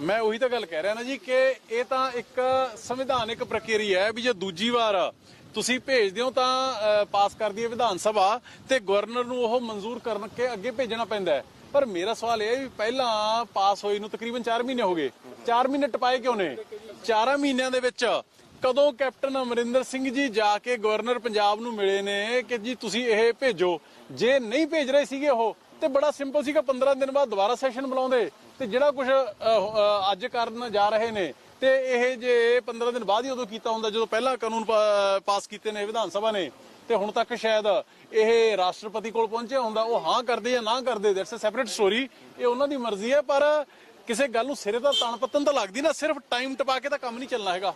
ਮੈਂ ਉਹੀ ਤਾਂ ਗੱਲ ਕਹਿ ਰਿਹਾ ਨਾ ਜੀ ਕਿ ਇਹ ਤਾਂ ਇੱਕ ਸੰਵਿਧਾਨਿਕ ਪ੍ਰਕਿਰਿਆ ਹੈ ਵੀ ਜੇ ਦੂਜੀ ਵਾਰ ਤੁਸੀਂ ਭੇਜਦੇ ਹੋ ਤਾਂ ਪਾਸ ਕਰਦੀ ਹੈ ਵਿਧਾਨ ਸਭਾ ਤੇ ਗਵਰਨਰ ਨੂੰ ਉਹ ਮਨਜ਼ੂਰ ਕਰਨ ਕੇ ਅੱਗੇ ਭੇਜਣਾ ਪੈਂਦਾ ਹੈ। ਪਰ ਮੇਰਾ ਸਵਾਲ ਇਹ ਹੈ ਵੀ ਪਹਿਲਾਂ ਪਾਸ ਹੋਈ ਨੂੰ ਤਕਰੀਬਨ 4 ਮਹੀਨੇ ਹੋ ਗਏ। 4 ਮਹੀਨੇ ਟਪਾਏ ਕਿਉਂ ਨੇ? 4 ਮਹੀਨਿਆਂ ਦੇ ਵਿੱਚ ਕਦੋਂ ਕੈਪਟਨ ਅਮਰਿੰਦਰ ਸਿੰਘ ਜੀ ਜਾ ਕੇ ਗਵਰਨਰ ਪੰਜਾਬ ਨੂੰ ਮਿਲੇ ਨੇ ਕਿ ਜੀ ਤੁਸੀਂ ਇਹ ਭੇਜੋ? ਜੇ ਨਹੀਂ ਭੇਜ ਰਹੇ ਸੀਗੇ ਉਹ, ਤੇ ਬੜਾ ਸਿੰਪਲ ਸੀਗਾ 15 ਦਿਨ ਬਾਅਦ ਦੁਬਾਰਾ ਸੈਸ਼ਨ ਬੁਲਾਉਂਦੇ। ਤੇ ਜਿਹੜਾ ਕੁਝ ਅੱਜ ਕਰਨ ਜਾ ਰਹੇ ਨੇ, ਤੇ ਇਹ ਜੇ 15 ਦਿਨ ਬਾਅਦ ਹੀ ਉਦੋਂ ਕੀਤਾ ਹੁੰਦਾ, ਜਦੋਂ ਪਹਿਲਾਂ ਕਾਨੂੰਨ ਪਾਸ ਕੀਤੇ ਨੇ ਵਿਧਾਨ ਸਭਾ ਨੇ, ਤੇ ਹੁਣ ਤੱਕ ਸ਼ਾਇਦ ਇਹ ਰਾਸ਼ਟਰਪਤੀ ਕੋਲ ਪਹੁੰਚਿਆ ਹੁੰਦਾ, ਉਹ ਹਾਂ ਕਰਦੇ ਜਾਂ ਨਾ ਕਰਦੇ ਦੈਟਸ ਅ ਸੈਪਰੇਟ ਸਟੋਰੀ ਇਹ ਉਹਨਾਂ ਦੀ ਮਰਜ਼ੀ ਹੈ, ਪਰ ਕਿਸੇ ਗੱਲ ਨੂੰ ਸਿਰੇ ਦਾ ਤਣ ਪੱਤਨ ਤਾਂ ਲੱਗਦੀ ਨਾ, ਸਿਰਫ ਟਾਈਮ ਟਪਾ ਕੇ ਤਾਂ ਕੰਮ ਨਹੀਂ ਚੱਲਣਾ ਹੈਗਾ।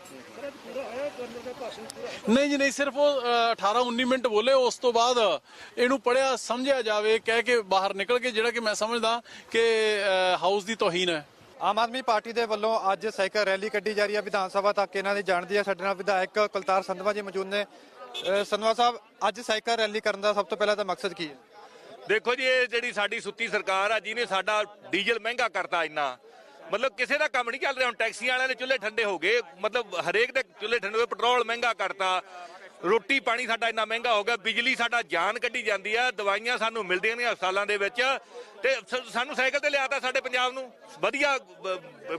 ਨਹੀਂ ਜੀ, ਨਹੀਂ, ਸਿਰਫ ਉਹ 18 19 ਮਿੰਟ ਬੋਲੇ, ਉਸ ਤੋਂ ਬਾਅਦ ਇਹਨੂੰ ਪੜਿਆ ਸਮਝਿਆ ਜਾਵੇ, ਕਹਿ ਕੇ ਬਾਹਰ ਨਿਕਲ ਕੇ, ਜਿਹੜਾ ਕਿ ਮੈਂ ਸਮਝਦਾ ਕਿ ਹਾਊਸ ਦੀ ਤੋਹੀਨ ਹੈ। ਆਮ ਆਦਮੀ ਪਾਰਟੀ ਦੇ ਵੱਲੋਂ ਅੱਜ ਸਾਈਕਲ ਰੈਲੀ ਕੱਢੀ ਜਾ ਰਹੀ ਹੈ ਵਿਧਾਨ ਸਭਾ ਤੱਕ। ਇਹਨਾਂ ਦੀ ਜਾਣਦੀ ਹੈ, ਸਾਡੇ ਨਾਲ ਵਿਧਾਇਕ ਕੁਲਤਾਰ ਸੰਧਵਾ ਜੀ ਮੌਜੂਦ ਨੇ। ਅਹ, ਸੰਧਵਾ ਸਾਹਿਬ, ਅੱਜ ਸਾਈਕਲ ਰੈਲੀ ਕਰਨ ਦਾ ਸਭ ਤੋਂ ਪਹਿਲਾਂ ਤਾਂ ਮਕਸਦ ਕੀ ਹੈ? ਦੇਖੋ ਜੀ, ਇਹ ਜਿਹੜੀ ਸਾਡੀ ਸੁੱਤੀ ਸਰਕਾਰ ਆ, ਜਿਹਨੇ ਸਾਡਾ ਡੀਜ਼ਲ ਮਹਿੰਗਾ ਕਰਤਾ ਇੰਨਾ, ਮਤਲਬ ਕਿਸੇ ਦਾ ਕੰਮ ਨਹੀਂ ਚੱਲ ਰਿਹਾ ਹੁਣ, ਟੈਕਸੀਆਂ ਵਾਲਿਆਂ ਦੇ ਚੁੱਲ੍ਹੇ ਠੰਡੇ ਹੋ ਗਏ, ਮਤਲਬ ਹਰੇਕ ਦੇ ਚੁੱਲ੍ਹੇ ਠੰਡੇ ਹੋ ਗਏ, ਪੈਟਰੋਲ ਮਹਿੰਗਾ ਕਰਤਾ, ਰੋਟੀ ਪਾਣੀ ਸਾਡਾ ਇੰਨਾ ਮਹਿੰਗਾ ਹੋ ਗਿਆ, ਬਿਜਲੀ ਸਾਡਾ ਜਾਨ ਕੱਢੀ ਜਾਂਦੀ ਆ, ਦਵਾਈਆਂ ਸਾਨੂੰ ਮਿਲਦੀਆਂ ਨੇ ਹਸਪਤਾਲਾਂ ਦੇ ਵਿੱਚ, ਤੇ ਸਾਨੂੰ ਸਾਈਕਲ ਤੇ ਲਿਆਤਾ ਸਾਡੇ ਪੰਜਾਬ ਨੂੰ, ਵਧੀਆ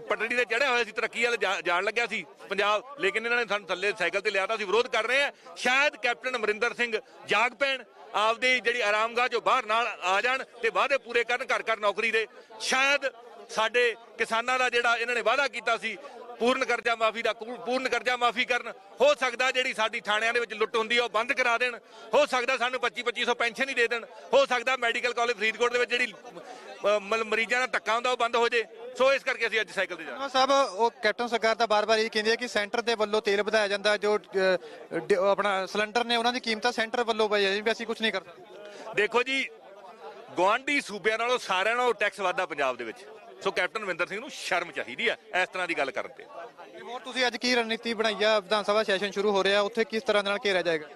ਪਟੜੀ ਤੇ ਚੜਿਆ ਹੋਇਆ ਸੀ, ਤਰੱਕੀ ਵਾਲੇ ਜਾ- ਜਾਣ ਲੱਗਿਆ ਸੀ ਪੰਜਾਬ, ਲੇਕਿਨ ਇਹਨਾਂ ਨੇ ਸਾਨੂੰ ਥੱਲੇ ਸਾਈਕਲ ਤੇ ਲਿਆਤਾ ਸੀ ਵਿਰੋਧ ਕਰ ਰਹੇ ਆ ਸ਼ਾਇਦ ਕੈਪਟਨ ਅਮਰਿੰਦਰ ਸਿੰਘ ਜਾਗ ਪੈਣ ਆਪਦੀ ਜਿਹੜੀ ਆਰਾਮਗਾਹ ਚੋਂ ਬਾਹਰ ਨਾਲ ਆ ਜਾਣ ਤੇ ਵਾਅਦੇ ਪੂਰੇ ਕਰਨ ਘਰ ਘਰ ਨੌਕਰੀ ਦੇ। ਸ਼ਾਇਦ ਸਾਡੇ ਕਿਸਾਨਾਂ ਦਾ ਜਿਹੜਾ ਇਹਨਾਂ ਨੇ ਵਾਅਦਾ ਕੀਤਾ ਸੀ ਪੂਰਨ ਕਰਜ਼ਾ ਮਾਫੀ ਦਾ ਕੂ- ਪੂਰਨ ਕਰਜ਼ਾ ਮਾਫੀ ਕਰਨ ਹੋ ਸਕਦਾ ਜਿਹੜੀ ਸਾਡੀ ਥਾਣਿਆਂ ਦੇ ਵਿੱਚ ਲੁੱਟ ਹੁੰਦੀ ਆ ਉਹ ਬੰਦ ਕਰਾ ਦੇਣ। ਹੋ ਸਕਦਾ ਸਾਨੂੰ 25 2500 ਪੈਨਸ਼ਨ ਹੀ ਦੇ ਦੇਣ। ਹੋ ਸਕਦਾ ਮੈਡੀਕਲ ਕਾਲਜ ਫਰੀਦਕੋਟ ਦੇ ਵਿੱਚ ਜਿਹੜੀ ਅ, ਮਤਲਬ ਮਰੀਜ਼ਾਂ ਦਾ ਧੱਕਾ ਹੁੰਦਾ ਉਹ ਬੰਦ ਹੋ ਜੇ। ਸੋ ਇਸ ਕਰਕੇ ਅਸੀਂ ਅੱਜ ਸਾਈਕਲ ਤੇ ਜਾ ਰਹੇ ਸਾਹਿਬ ਉਹ ਕੈਪਟਨ ਸਰਕਾਰ ਤਾਂ ਬਾਰ-ਬਾਰ ਇਹ ਕਹਿੰਦੀ ਹੈ ਕਿ ਸੈਂਟਰ ਦੇ ਵੱਲੋਂ ਤੇਲ ਵਧਾਇਆ ਜਾਂਦਾ ਜੋ ਆਪਣਾ ਸਿਲੰਡਰ ਨੇ ਉਹਨਾਂ ਦੀ ਕੀਮਤਾਂ ਸੈਂਟਰ ਵੱਲੋਂ ਪਈ ਹੈ ਜੀ ਵੀ ਅਸੀਂ ਕੁਝ ਨਹੀਂ ਕਰ ਸਕਦੇ। ਦੇਖੋ ਜੀ ਗਵਾਂਢੀ ਸੂਬਿਆਂ ਨਾਲੋਂ ਸਾਰਿਆਂ ਨਾਲੋਂ ਟੈਕਸ ਵਾਧਾ ਪੰਜਾਬ ਦੇ ਵਿੱਚ। ਸੋ ਕੈਪਟਨ ਅਮਰਿੰਦਰ ਸਿੰਘ ਨੂੰ ਸ਼ਰਮ ਚਾਹੀਦੀ ਹੈ ਇਸ ਤਰ੍ਹਾਂ ਦੀ ਗੱਲ ਕਰਨ ਤੇ। ਤੇ ਹੋਰ ਤੁਸੀਂ ਅੱਜ ਕੀ ਰਣਨੀਤੀ ਬਣਾਈ ਆ? ਵਿਧਾਨ ਸਭਾ ਸੈਸ਼ਨ ਸ਼ੁਰੂ ਹੋ ਰਿਹਾ ਉੱਥੇ ਕਿਸ ਤਰ੍ਹਾਂ ਦੇ ਨਾਲ ਘੇਰਿਆ ਜਾਏਗਾ?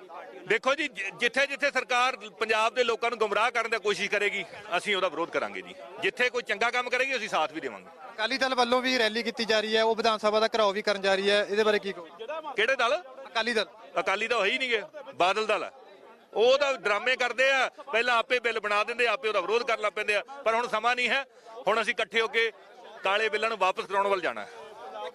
ਦੇਖੋ ਜੀ ਜਿੱਥੇ ਜਿੱਥੇ ਸਰਕਾਰ ਪੰਜਾਬ ਦੇ ਲੋਕਾਂ ਨੂੰ ਗੁੰਮਰਾਹ ਕਰਨ ਦੀ ਕੋਸ਼ਿਸ਼ ਕਰੇਗੀ ਅਸੀਂ ਉਹਦਾ ਵਿਰੋਧ ਕਰਾਂਗੇ ਜੀ। ਜਿੱਥੇ ਕੋਈ ਚੰਗਾ ਕੰਮ ਕਰੇਗੀ ਅਸੀਂ ਸਾਥ ਵੀ ਦੇਵਾਂਗੇ। ਅਕਾਲੀ ਦਲ ਵੱਲੋਂ ਵੀ ਰੈਲੀ ਕੀਤੀ ਜਾ ਰਹੀ ਹੈ ਉਹ ਵਿਧਾਨ ਸਭਾ ਦਾ ਘਰਾਓ ਵੀ ਕਰਨ ਜਾ ਰਹੀ ਹੈ ਇਹਦੇ ਬਾਰੇ ਕੀ ਕਹੋ ਕਿਹੜੇ ਦਲ? ਅਕਾਲੀ ਦਲ। ਅਕਾਲੀ ਤਾਂ ਹੋਈ ਹੀ ਨਹੀਂਗੇ ਬਾਦਲ ਦਲ ਆ। ਉਹ ਤਾਂ ਡਰਾਮੇ ਕਰਦੇ ਆ ਪਹਿਲਾਂ ਆਪੇ ਬਿੱਲ ਬਣਾ ਦਿੰਦੇ ਆਪੇ ਉਹਦਾ ਵਿਰੋਧ ਕਰਨ ਲੱਗ ਪੈਂਦੇ ਆ ਪਰ ਹੁਣ ਸਮਾਂ ਨਹੀਂ ਹੈ ਹੁਣ ਅਸੀਂ ਇਕੱਠੇ ਹੋ ਕੇ ਕਾਲੇ ਬਿੱਲਾਂ ਨੂੰ ਵਾਪਸ ਕਰਾਉਣ ਵੱਲ ਜਾਣਾ ਹੈ।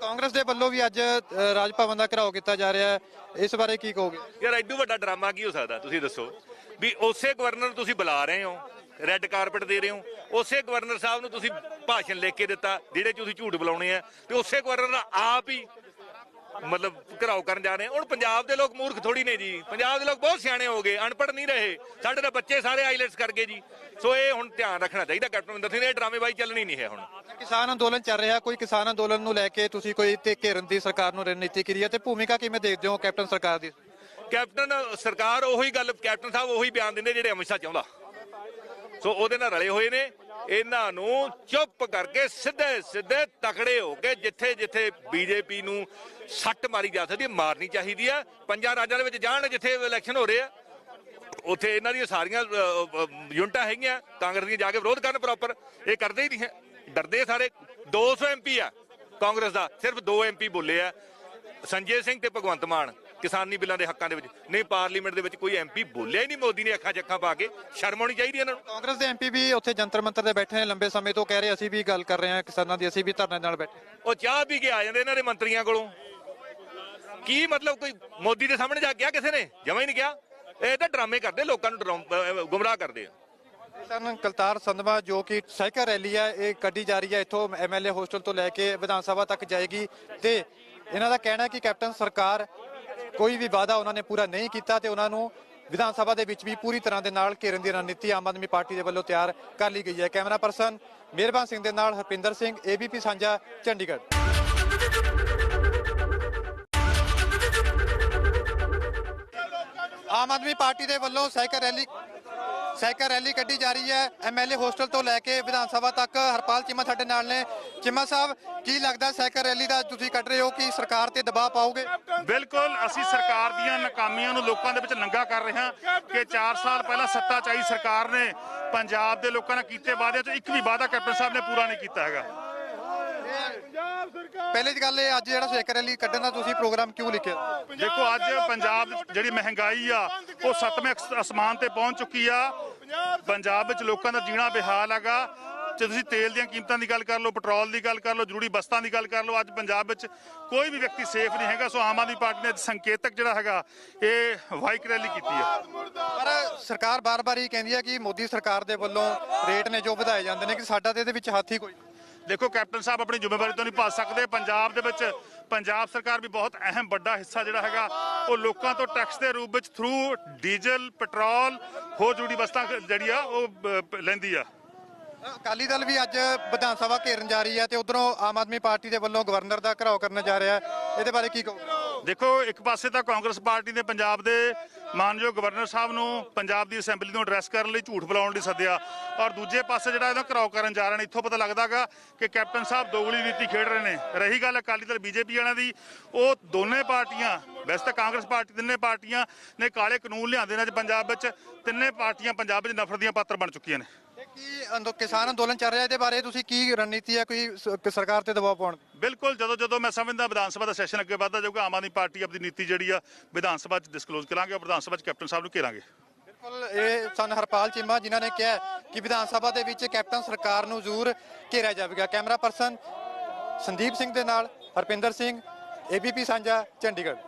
ਕਾਂਗਰਸ ਦੇ ਵੱਲੋਂ ਵੀ ਅੱਜ ਅ, ਰਾਜ ਭਵਨ ਦਾ ਘਰਾਓ ਕੀਤਾ ਜਾ ਰਿਹਾ ਹੈ। ਇਸ ਬਾਰੇ ਕੀ ਕਹੋਗੇ? ਯਾਰ ਐਡੂ ਵੱਡਾ ਡਰਾਮਾ ਕੀ ਹੋ ਸਕਦਾ? ਤੁਸੀਂ ਦੱਸੋ। ਵੀ ਉਸੇ ਗਵਰਨਰ ਨੂੰ ਤੁਸੀਂ ਬੁਲਾ ਰਹੇ ਹੋ ਰੈੱਡ ਕਾਰਪਟ ਦੇ ਰਹੇ ਹੋ। ਉਸੇ ਗਵਰਨਰ ਸਾਹਿਬ ਨੂੰ ਤੁਸੀਂ ਭਾਸ਼ਣ ਲਿਖ ਕੇ ਦਿੱਤਾ ਜਿਹੜੇ 'ਚ ਤੁਸੀਂ ਝੂਠ ਬੁਲਾਉਣੇ ਆ। ਤੇ ਉਸੇ ਗਵਰਨਰ ਆਪ ਹੀ ਮਤਲਬ ਘਰਾਓ ਕਰਨ ਜਾ ਰਹੇ। ਹੁਣ ਪੰਜਾਬ ਦੇ ਲੋਕ ਮੂਰਖ ਥੋੜੀ ਨੇ ਜੀ। ਪੰਜਾਬ ਦੇ ਲੋਕ ਬਹੁਤ ਸਿਆਣੇ ਹੋ ਗਏ ਅਨਪੜ੍ਹ ਨਹੀਂ ਰਹੇ। ਸਾਡੇ ਤਾਂ ਬੱਚੇ ਸਾਰੇ ਆਈਲੈਟਸ ਕਰ ਗਏ ਜੀ। ਸੋ ਇਹ ਹੁਣ ਧਿਆਨ ਰੱਖਣਾ ਚਾਹੀਦਾ ਕੈਪਟਨ ਅਮਰਿੰਦਰ ਸਿੰਘ ਨੇ ਡਰਾਮੇਬਾਜ਼ੀ ਚੱਲਣੀ ਨਹੀਂ ਹੈ ਹੁਣ। ਕਿਸਾਨ ਅੰਦੋਲਨ ਚੱਲ ਰਿਹਾ ਕੋਈ ਕਿਸਾਨ ਅੰਦੋਲਨ ਨੂੰ ਲੈ ਕੇ ਤੁਸੀਂ ਕੋਈ ਤੇ ਘੇਰਨ ਦੀ ਸਰਕਾਰ ਨੂੰ ਰਣਨੀਤੀ ਕਰੀ ਹੈ ਤੇ ਭੂਮਿਕਾ ਕਿਵੇਂ ਦੇਖਦੇ ਹੋ ਕੈਪਟਨ ਸਰਕਾਰ ਦੀ? ਕੈਪਟਨ ਸਰਕਾਰ ਉਹੀ ਗੱਲ ਕੈਪਟਨ ਸਾਹਿਬ ਉਹੀ ਬਿਆਨ ਦਿੰਦੇ ਜਿਹੜੇ ਅਮਿਤ ਸ਼ਾਹ ਚਾਹੁੰਦਾ। ਸੋ ਉਹਦੇ ਨਾਲ ਰਲੇ ਹੋਏ ਨੇ। ਇਹਨਾਂ ਨੂੰ ਚੁੱਪ ਕਰਕੇ ਸਿੱਧੇ ਸਿੱਧੇ ਤਕੜੇ ਹੋ ਕੇ ਜਿੱਥੇ ਜਿੱਥੇ ਬੀਜੇਪੀ ਨੂੰ ਸੱਟ ਮਾਰੀ ਜਾ ਸਕਦੀ ਹੈ ਮਾਰਨੀ ਚਾਹੀਦੀ ਹੈ। ਪੰਜਾਂ ਰਾਜਾਂ ਦੇ ਵਿੱਚ ਜਾਣ ਜਿੱਥੇ ਇਲੈਕਸ਼ਨ ਹੋ ਰਹੇ ਆ। ਉੱਥੇ ਇਹਨਾਂ ਦੀਆਂ ਸਾਰੀਆਂ ਅ, ਯੂਨਿਟਾਂ ਹੈਗੀਆਂ। ਕਾਂਗਰਸ ਦੀਆਂ ਜਾ ਕੇ ਵਿਰੋਧ ਕਰਨ ਪ੍ਰੋਪਰ ਇਹ ਕਰਦੇ ਹੀ ਨਹੀਂ ਹੈ। ਡਰਦੇ ਆ ਸਾਰੇ। 200 ਐਮਪੀ ਆ ਕਾਂਗਰਸ ਦਾ। ਸਿਰਫ 2 ਐਮਪੀ ਬੋਲੇ ਆ। ਸੰਜੇ ਸਿੰਘ ਤੇ ਭਗਵੰਤ ਮਾਨ। ਕਿਸਾਨੀ ਬਿੱਲਾਂ ਦੇ ਹੱਕਾਂ ਦੇ ਵਿੱਚ। ਨਹੀਂ ਪਾਰਲੀਮੈਂਟ ਦੇ ਵਿੱਚ ਕੋਈ ਐਮਪੀ ਬੋਲਿਆ ਹੀ ਨਹੀਂ ਮੋਦੀ ਨੇ ਅੱਖਾਂ ਚੱਖਾਂ ਪਾ ਕੇ। ਸ਼ਰਮ ਆਉਣੀ ਚਾਹੀਦੀ ਇਹਨਾਂ ਨੂੰ। ਕਾਂਗਰਸ ਦੇ ਐਮਪੀ ਵੀ ਉੱਥੇ ਜੰਤਰ ਮੰਤਰ ਤੇ ਬੈਠੇ ਨੇ ਲੰਬੇ ਸਮੇਂ ਤੋਂ ਕਹਿ ਰਹੇ ਅਸੀਂ ਵੀ ਗੱਲ ਕਰ ਰਹੇ ਹਾਂ ਕਿਸਾਨਾਂ ਦੀ ਅਸੀਂ ਵੀ ਧਰਨੇ ਨਾਲ ਬੈਠੇ ਉਹ ਚਾਹ ਪੀ ਕੇ ਆ ਜਾਂਦੇ ਇਹਨਾਂ ਦੇ ਮੰਤਰੀਆਂ ਕੋਲੋਂ। ਕੀ ਮਤਲਬ ਕੋਈ ਮੋਦੀ ਦੇ ਸਾਹਮਣੇ ਜਾ ਕੇ ਕਿਹਾ ਕਿਸੇ ਨੇ? ਜਮਾ ਹੀ ਨਹੀਂ ਕਿਹਾ। ਇਹ ਤਾਂ ਡਰਾਮੇ ਕਰਦੇ ਲੋਕਾਂ ਨੂੰ ਗੁੰਮਰਾਹ ਕਰਦੇ ਆ। ਸਨ ਕਲਤਾਰ ਸੰਧਵਾ ਜੋ ਕਿ ਸਾਈਕਲ ਰੈਲੀ ਹੈ ਇਹ ਕੱਢੀ ਜਾ ਰਹੀ ਹੈ ਇੱਥੋਂ ਐਮਐਲਏ ਹੋਸਟਲ ਤੋਂ ਲੈ ਕੇ ਵਿਧਾਨ ਸਭਾ ਤੱਕ ਜਾਏਗੀ। ਤੇ ਇਹਨਾਂ ਦਾ ਕਹਿਣਾ ਹੈ ਕਿ ਕੈਪਟਨ ਸਰਕਾਰ ਕੋਈ ਵੀ ਵਾਅਦਾ ਉਹਨਾਂ ਨੇ ਪੂਰਾ ਨਹੀਂ ਕੀਤਾ ਤੇ ਉਹਨਾਂ ਨੂੰ ਵਿਧਾਨ ਸਭਾ ਦੇ ਵਿੱਚ ਵੀ ਪੂਰੀ ਤਰ੍ਹਾਂ ਦੇ ਨਾਲ ਘੇਰਨ ਦੀ ਰਣਨੀਤੀ ਆਮ ਆਦਮੀ ਪਾਰਟੀ ਦੇ ਵੱਲੋਂ ਤਿਆਰ ਕਰ ਲਈ ਗਈ ਹੈ। ਕੈਮਰਾ ਪਰਸਨ ਮਿਹਰਬਾਨ ਸਿੰਘ ਦੇ ਨਾਲ ਹਰਪਿੰਦਰ ਸਿੰਘ, ਏਬੀਪੀ ਸਾਂਝਾ, ਚੰਡੀਗੜ੍ਹ। ਆਮ ਆਦਮੀ ਪਾਰਟੀ ਦੇ ਵੱਲੋਂ ਸਾਈਕਲ ਰੈਲੀ ਸਾਈਕਲ ਰੈਲੀ ਕੱਢੀ ਜਾ ਰਹੀ ਹੈ। ਐਮਐਲਏ ਹੋਸਟਲ ਤੋਂ ਲੈ ਕੇ ਵਿਧਾਨ ਸਭਾ ਤੱਕ ਹਰਪਾਲ ਚੀਮਾ ਸਾਡੇ ਨਾਲ ਨੇ। ਚੀਮਾ ਸਾਹਿਬ, ਕੀ ਲੱਗਦਾ ਸਾਈਕਲ ਰੈਲੀ ਦਾ ਤੁਸੀਂ ਕੱਢ ਰਹੇ ਹੋ ਕਿ ਸਰਕਾਰ ਤੇ ਦਬਾਅ ਪਾਓਗੇ? ਬਿਲਕੁਲ, ਅਸੀਂ ਸਰਕਾਰ ਦੀਆਂ ਨਾਕਾਮੀਆਂ ਨੂੰ ਲੋਕਾਂ ਦੇ ਵਿੱਚ ਨੰਗਾ ਕਰ ਰਹੇ ਹਾਂ ਕਿ 4 ਸਾਲ ਪਹਿਲਾਂ ਸੱਤਾ ਚਾਈ ਸਰਕਾਰ ਨੇ ਪੰਜਾਬ ਦੇ ਲੋਕਾਂ ਨਾਲ ਕੀਤੇ ਵਾਅਦਿਆਂ ਚੋਂ ਇੱਕ ਵੀ ਵਾਅਦਾ ਕੈਪਟਨ ਸਾਹਿਬ ਨੇ ਪੂਰਾ ਨਹੀਂ ਕੀਤਾ ਹੈਗਾ। ਪਹਿਲੀ ਗੱਲ ਇਹ ਅੱਜ ਜਿਹੜਾ ਸਾਈਕਲ ਰੈਲੀ ਕੱਢਣ ਦਾ ਤੁਸੀਂ ਪ੍ਰੋਗਰਾਮ ਕਿਉਂ ਲਿਖਿਆ? ਦੇਖੋ ਅੱਜ ਪੰਜਾਬ ਜਿਹੜੀ ਮਹਿੰਗਾਈ ਆ ਉਹ ਸੱਤਵੇਂ ਅਸਮਾਨ ਤੇ ਪਹੁੰਚ ਚੁੱਕੀ ਆ। ਪੰਜਾਬ ਵਿੱਚ ਲੋਕਾਂ ਦਾ ਜੀਣਾ ਬੇਹਾਲ ਹੈਗਾ। ਜੇ ਤੁਸੀਂ ਤੇਲ ਦੀਆਂ ਕੀਮਤਾਂ ਦੀ ਗੱਲ ਕਰ ਲਓ ਪੈਟਰੋਲ ਦੀ ਗੱਲ ਕਰ ਲਓ ਜ਼ਰੂਰੀ ਵਸਤਾਂ ਦੀ ਗੱਲ ਕਰ ਲਓ ਅੱਜ ਪੰਜਾਬ ਵਿੱਚ ਕੋਈ ਵੀ ਵਿਅਕਤੀ ਸੇਫ ਨਹੀਂ ਹੈਗਾ। ਸੋ ਆਮ ਆਦਮੀ ਪਾਰਟੀ ਨੇ ਅੱਜ ਸੰਕੇਤਕ ਜਿਹੜਾ ਹੈਗਾ ਇਹ ਬਾਈਕ ਰੈਲੀ ਕੀਤੀ ਆ। ਪਰ ਸਰਕਾਰ ਬਾਰ-ਬਾਰ ਇਹ ਕਹਿੰਦੀ ਹੈ ਕਿ ਮੋਦੀ ਸਰਕਾਰ ਦੇ ਵੱਲੋਂ ਰੇਟ ਨੇ ਜੋ ਵਧਾਏ ਜਾਂਦੇ ਨੇ ਕਿ ਸਾਡਾ ਤੇ ਇਹਦੇ ਵਿੱਚ ਹੱਥ ਹੀ ਕੋਈ। ਦੇਖੋ, ਕੈਪਟਨ ਸਾਹਿਬ ਆਪਣੀ ਜ਼ਿੰਮੇਵਾਰੀ ਤੋਂ ਨਹੀਂ ਭੱਜ ਸਕਦੇ। ਪੰਜਾਬ ਦੇ ਵਿੱਚ ਪੰਜਾਬ ਸਰਕਾਰ ਵੀ ਬਹੁਤ ਅਹਿਮ ਵੱਡਾ ਹਿੱਸਾ ਜਿਹੜਾ ਹੈਗਾ, ਉਹ ਲੋਕਾਂ ਤੋਂ ਟੈਕਸ ਦੇ ਰੂਪ ਵਿੱਚ ਥਰੂ ਡੀਜ਼ਲ, ਪੈਟਰੋਲ, ਹੋਰ ਜੁੜੀ ਵਸਤਾਂ ਜਿਹੜੀ ਆ, ਉਹ ਲੈਂਦੀ ਆ। ਅਕਾਲੀ ਦਲ ਵੀ ਅੱਜ ਵਿਧਾਨ ਸਭਾ ਘੇਰਨ ਜਾ ਰਹੀ ਹੈ ਤੇ ਉਧਰੋਂ ਆਮ ਆਦਮੀ ਪਾਰਟੀ ਦੇ ਵੱਲੋਂ ਗਵਰਨਰ ਦਾ ਘਰਾਓ ਕਰਨ ਜਾ ਰਿਹਾ ਹੈ। ਇਹਦੇ ਬਾਰੇ ਕੀ ਕਹੋ ਦੇਖੋ, ਇੱਕ ਪਾਸੇ ਤਾਂ ਕਾਂਗਰਸ ਪਾਰਟੀ ਨੇ ਪੰਜਾਬ ਦੇ ਮਾਨਯੋਗ ਗਵਰਨਰ ਸਾਹਿਬ ਨੂੰ ਪੰਜਾਬ ਦੀ ਅਸੈਂਬਲੀ ਨੂੰ ਐਡਰੈਸ ਕਰਨ ਲਈ ਝੂਠ ਬੁਲਾਉਣ ਲਈ ਸੱਦਿਆ ਔਰ ਦੂਜੇ ਪਾਸੇ ਜਿਹੜਾ ਇਹਦਾ ਘਰਾਓ ਕਰਨ ਜਾ ਰਹੇ ਨੇ, ਇੱਥੋਂ ਪਤਾ ਲੱਗਦਾਗਾ ਕਿ ਕੈਪਟਨ ਸਾਹਿਬ ਦੋਗਲੀ ਨੀਤੀ ਖੇਡ ਰਹੇ ਨੇ। ਰਹੀ ਗੱਲ ਅਕਾਲੀ ਦਲ ਬੀਜੇਪੀ ਵਾਲਿਆਂ ਦੀ, ਉਹ ਦੋਨੇ ਪਾਰਟੀਆਂ, ਵੈਸੇ ਤਾਂ ਕਾਂਗਰਸ ਪਾਰਟੀ ਤਿੰਨੇ ਪਾਰਟੀਆਂ ਨੇ ਕਾਲੇ ਕਾਨੂੰਨ ਲਿਆਂਦੇ ਨੇ ਅੱਜ ਪੰਜਾਬ ਵਿੱਚ, ਤਿੰਨੇ ਪਾਰਟੀਆਂ ਪੰਜਾਬ ਵਿੱਚ ਨਫ਼ਰਤ ਦੀਆਂ ਪਾਤਰ ਬਣ ਚੁੱਕੀਆਂ ਨੇ। ਕੀ ਅੰਦੋ- ਕਿਸਾਨ ਅੰਦੋਲਨ ਚੱਲ ਰਿਹਾ ਇਹਦੇ ਬਾਰੇ? ਤੁਸੀਂ ਕੀ ਰਣਨੀਤੀ ਹੈ ਕੋਈ ਸਰਕਾਰ ਤੇ ਦਬਾਅ ਪਾਉਣ ਦੀ? ਬਿਲਕੁਲ ਜਦੋਂ ਜਦੋਂ ਮੈਂ ਸਮਝਦਾ ਵਿਧਾਨ ਸਭਾ ਦਾ ਸੈਸ਼ਨ ਅੱਗੇ ਵਧਦਾ ਜਾਊਗਾ ਆਮ ਆਦਮੀ ਪਾਰਟੀ ਆਪਣੀ ਨੀਤੀ ਜਿਹੜੀ ਆ ਵਿਧਾਨ ਸਭਾ 'ਚ ਡਿਸਕਲੋਜ਼ ਕਰਾਂਗੇ ਔਰ ਵਿਧਾਨ ਸਭਾ 'ਚ ਕੈਪਟਨ ਸਾਹਿਬ ਨੂੰ ਘੇਰਾਂਗੇ। ਬਿਲਕੁਲ ਇਹ ਸਨ ਹਰਪਾਲ ਚੀਮਾ ਜਿਨ੍ਹਾਂ ਨੇ ਕਿਹਾ ਕਿ ਵਿਧਾਨ ਸਭਾ ਦੇ ਵਿੱਚ ਕੈਪਟਨ ਸਰਕਾਰ ਨੂੰ ਜ਼ਰੂਰ ਘੇਰਿਆ ਜਾਵੇਗਾ। ਕੈਮਰਾ ਪਰਸਨ ਸੰਦੀਪ ਸਿੰਘ ਦੇ ਨਾਲ ਹਰਪਿੰਦਰ ਸਿੰਘ ਏਬੀਪੀ ਸਾਂਝਾ ਚੰਡੀਗੜ੍ਹ।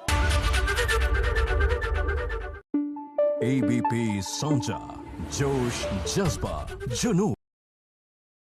ਏਬੀਪੀ ਸਾਂਝਾ ਜੋਸ਼ ਜਜ਼ਬਾ ਜਨੂਨ।